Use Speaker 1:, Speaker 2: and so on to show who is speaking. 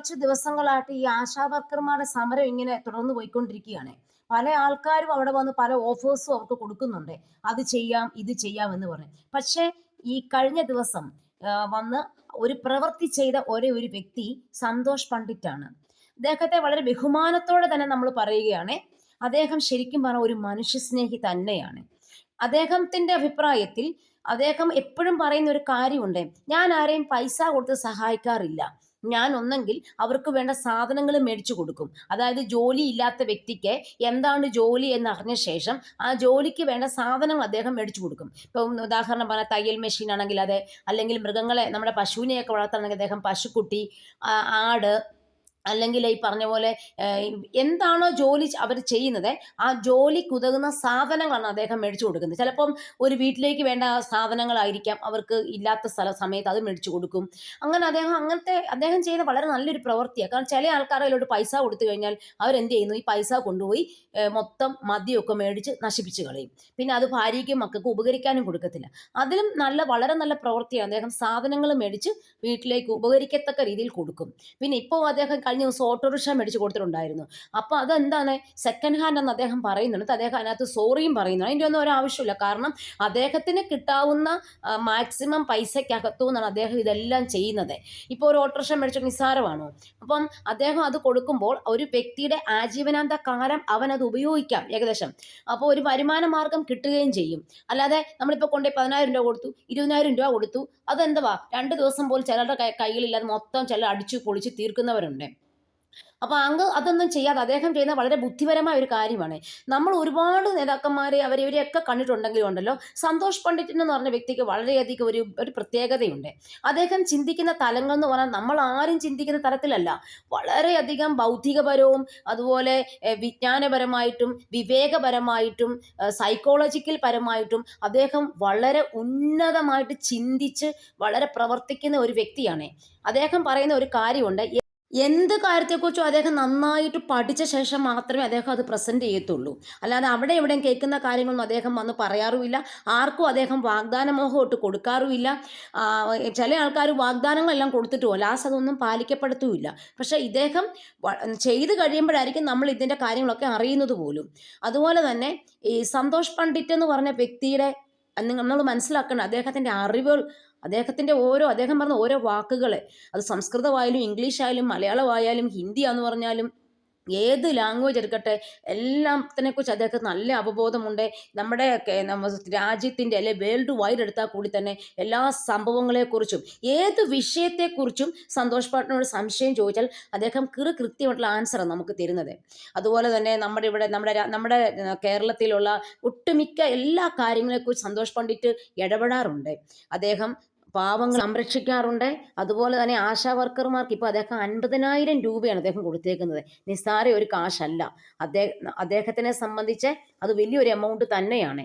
Speaker 1: കുറച്ച് ദിവസങ്ങളായിട്ട് ഈ ആശാ വർക്കർമാരുടെ സമരം ഇങ്ങനെ തുടർന്ന് പോയിക്കൊണ്ടിരിക്കുകയാണ്. പല ആൾക്കാരും അവിടെ വന്ന് പല ഓഫേഴ്സും അവർക്ക് കൊടുക്കുന്നുണ്ട്. അത് ചെയ്യാം ഇത് ചെയ്യാം എന്ന് പറഞ്ഞ്. പക്ഷേ ഈ കഴിഞ്ഞ ദിവസം വന്ന് ഒരു പ്രവൃത്തി ചെയ്ത ഒരേ ഒരു വ്യക്തി സന്തോഷ് പണ്ഡിറ്റാണ്. അദ്ദേഹത്തെ വളരെ ബഹുമാനത്തോടെ തന്നെ നമ്മൾ പറയുകയാണ്. അദ്ദേഹം ശരിക്കും പറഞ്ഞ ഒരു മനുഷ്യസ്നേഹി തന്നെയാണ്. അദ്ദേഹത്തിന്റെ അഭിപ്രായത്തിൽ അദ്ദേഹം എപ്പോഴും പറയുന്ന ഒരു കാര്യമുണ്ട്. ഞാൻ ആരെയും പൈസ കൊടുത്ത് സഹായിക്കാറില്ല. ഞാൻ ഒന്നെങ്കിൽ അവർക്ക് വേണ്ട സാധനങ്ങൾ മേടിച്ചു കൊടുക്കും. അതായത് ജോലി ഇല്ലാത്ത വ്യക്തിക്ക് എന്താണ് ജോലി എന്ന് അറിഞ്ഞ ശേഷം ആ ജോലിക്ക് വേണ്ട സാധനങ്ങൾ അദ്ദേഹം മേടിച്ചു കൊടുക്കും. ഇപ്പം ഉദാഹരണം പറഞ്ഞാൽ തയ്യൽ മെഷീൻ ആണെങ്കിൽ അതെ അല്ലെങ്കിൽ മൃഗങ്ങളെ നമ്മുടെ പശുവിനെയൊക്കെ വളർത്തണമെങ്കിൽ അദ്ദേഹം പശുക്കുട്ടി ആട് അല്ലെങ്കിൽ ഈ പറഞ്ഞ പോലെ എന്താണോ ജോലി അവർ ചെയ്യുന്നത് ആ ജോലിക്ക് ഉതകുന്ന സാധനങ്ങളാണ് അദ്ദേഹം മേടിച്ചു കൊടുക്കുന്നത്. ചിലപ്പം ഒരു വീട്ടിലേക്ക് വേണ്ട സാധനങ്ങളായിരിക്കാം അവർക്ക് ഇല്ലാത്ത സ്ഥല സമയത്ത് അത് മേടിച്ചു കൊടുക്കും. അങ്ങനെ അദ്ദേഹം അങ്ങനത്തെ അദ്ദേഹം ചെയ്യുന്ന വളരെ നല്ലൊരു പ്രവൃത്തിയാണ് കാരണം ചില ആൾക്കാരിലോട്ട് പൈസ കൊടുത്തു കഴിഞ്ഞാൽ അവരെന്ത് ചെയ്യുന്നു? ഈ പൈസ കൊണ്ടുപോയി മൊത്തം മദ്യമൊക്കെ മേടിച്ച് നശിപ്പിച്ചു കളയും. പിന്നെ അത് ഭാര്യയ്ക്കും മക്കൾക്കും ഉപകരിക്കാനും കൊടുക്കത്തില്ല. അതിലും നല്ല വളരെ നല്ല പ്രവൃത്തിയാണ് അദ്ദേഹം സാധനങ്ങൾ മേടിച്ച് വീട്ടിലേക്ക് ഉപകരിക്കത്തക്ക രീതിയിൽ കൊടുക്കും. പിന്നെ ഇപ്പോൾ അദ്ദേഹം കഴിഞ്ഞ ദിവസം ഓട്ടോറിക്ഷ മേടിച്ച് കൊടുത്തിട്ടുണ്ടായിരുന്നു. അപ്പോൾ അതെന്താണ്? സെക്കൻഡ് ഹാൻഡ് എന്ന് അദ്ദേഹം പറയുന്നുണ്ട്. അദ്ദേഹം അതിനകത്ത് സോറിയും പറയുന്നുണ്ട് അതിന്റെ ഒന്നും ഒരു ആവശ്യമില്ല കാരണം അദ്ദേഹത്തിന് കിട്ടാവുന്ന മാക്സിമം പൈസയ്ക്കകത്തു എന്നാണ് അദ്ദേഹം ഇതെല്ലാം ചെയ്യുന്നത്. ഇപ്പോൾ ഒരു ഓട്ടോറിക്ഷ മേടിച്ച നിസ്സാരമാണോ? അപ്പം അദ്ദേഹം അത് കൊടുക്കുമ്പോൾ ഒരു വ്യക്തിയുടെ ആജീവനാന്ത കാലം അവൻ അത് ഉപയോഗിക്കാം ഏകദേശം. അപ്പോൾ ഒരു വരുമാന മാർഗം കിട്ടുകയും ചെയ്യും. അല്ലാതെ നമ്മളിപ്പോൾ കൊണ്ടുപോയി പതിനായിരം രൂപ കൊടുത്തു ഇരുപതിനായിരം രൂപ കൊടുത്തു അതെന്തുവാ? രണ്ട് ദിവസം പോലും ചിലരുടെ കയ്യിലില്ലാതെ മൊത്തം ചില അടിച്ചു പൊളിച്ച് തീർക്കുന്നവരുണ്ട്. അപ്പോൾ അങ്ങ് അതൊന്നും ചെയ്യാതെ അദ്ദേഹം ചെയ്യുന്ന വളരെ ബുദ്ധിപരമായ ഒരു കാര്യമാണ്. നമ്മൾ ഒരുപാട് നേതാക്കന്മാരെ അവരെ ഇവരെയൊക്കെ കണ്ടിട്ടുണ്ടെങ്കിലും ഉണ്ടല്ലോ സന്തോഷ് പണ്ഡിറ്റ് എന്ന് പറഞ്ഞ വ്യക്തിക്ക് വളരെയധികം ഒരു ഒരു പ്രത്യേകതയുണ്ട്. അദ്ദേഹം ചിന്തിക്കുന്ന തലങ്ങൾ എന്ന് പറഞ്ഞാൽ നമ്മൾ ആരും ചിന്തിക്കുന്ന തലത്തിലല്ല വളരെയധികം ബൗദ്ധികപരവും അതുപോലെ വിജ്ഞാനപരമായിട്ടും വിവേകപരമായിട്ടും സൈക്കോളജിക്കൽ പരമായിട്ടും അദ്ദേഹം വളരെ ഉന്നതമായിട്ട് ചിന്തിച്ച് വളരെ പ്രവർത്തിക്കുന്ന ഒരു വ്യക്തിയാണ്. അദ്ദേഹം പറയുന്ന ഒരു കാര്യമുണ്ട് എന്ത് കാര്യത്തെക്കുറിച്ചും അദ്ദേഹം നന്നായിട്ട് പഠിച്ച ശേഷം മാത്രമേ അദ്ദേഹം അത് പ്രസന്റ് ചെയ്യത്തുള്ളൂ. അല്ലാതെ അവിടെ എവിടെയും കേൾക്കുന്ന കാര്യങ്ങളൊന്നും അദ്ദേഹം വന്ന് പറയാറുമില്ല. ആർക്കും അദ്ദേഹം വാഗ്ദാനമോഹം ഇട്ട് കൊടുക്കാറുമില്ല ചില ആൾക്കാർ വാഗ്ദാനങ്ങളെല്ലാം കൊടുത്തിട്ട് പോകും ലാസ്റ്റ് അതൊന്നും പാലിക്കപ്പെടുത്തുമില്ല പക്ഷേ ഇദ്ദേഹം ചെയ്ത് കഴിയുമ്പോഴായിരിക്കും നമ്മൾ ഇതിന്റെ കാര്യങ്ങളൊക്കെ അറിയുന്നത് പോലും. അതുപോലെ തന്നെ ഈ സന്തോഷ് പണ്ഡിറ്റ് എന്ന് പറഞ്ഞ വ്യക്തിയുടെ നമ്മൾ മനസ്സിലാക്കണം. അദ്ദേഹത്തിന്റെ അറിവുകൾ അദ്ദേഹത്തിന്റെ ഓരോ അദ്ദേഹം പറഞ്ഞ ഓരോ വാക്കുകളെ. അത് സംസ്കൃതമായാലും ഇംഗ്ലീഷായാലും മലയാളമായാലും ഹിന്ദിയാന്ന് പറഞ്ഞാലും ഏത് ലാംഗ്വേജ് എടുക്കട്ടെ എല്ലാത്തിനെ കുറിച്ച് അദ്ദേഹത്തിന് നല്ല അവബോധമുണ്ട്. നമ്മുടെ രാജ്യത്തിന്റെ അല്ലെ വേൾഡ് വൈഡ് എടുത്താൽ കൂടി തന്നെ എല്ലാ സംഭവങ്ങളെക്കുറിച്ചും ഏത് വിഷയത്തെക്കുറിച്ചും സന്തോഷ് പാട്ടിനോട് സംശയം ചോദിച്ചാൽ അദ്ദേഹം കൃ കൃത്യമായിട്ടുള്ള ആൻസറാണ് നമുക്ക് തരുന്നത്. അതുപോലെ തന്നെ നമ്മുടെ ഇവിടെ നമ്മുടെ നമ്മുടെ കേരളത്തിലുള്ള ഒട്ടുമിക്ക എല്ലാ കാര്യങ്ങളെക്കുറിച്ച് സന്തോഷ് പണ്ഡിറ്റ് ഇടപെടാറുണ്ട്. അദ്ദേഹം പാവങ്ങൾ സംരക്ഷിക്കാറുണ്ട്. അതുപോലെ തന്നെ ആശാ വർക്കർമാർക്ക് ഇപ്പോൾ അദ്ദേഹം അൻപതിനായിരം രൂപയാണ് അദ്ദേഹം കൊടുത്തേക്കുന്നത്. നിസ്സാര ഒരു കാശല്ല. അദ്ദേഹം അദ്ദേഹത്തിനെ സംബന്ധിച്ച് അത് വലിയൊരു എമൗണ്ട് തന്നെയാണ്.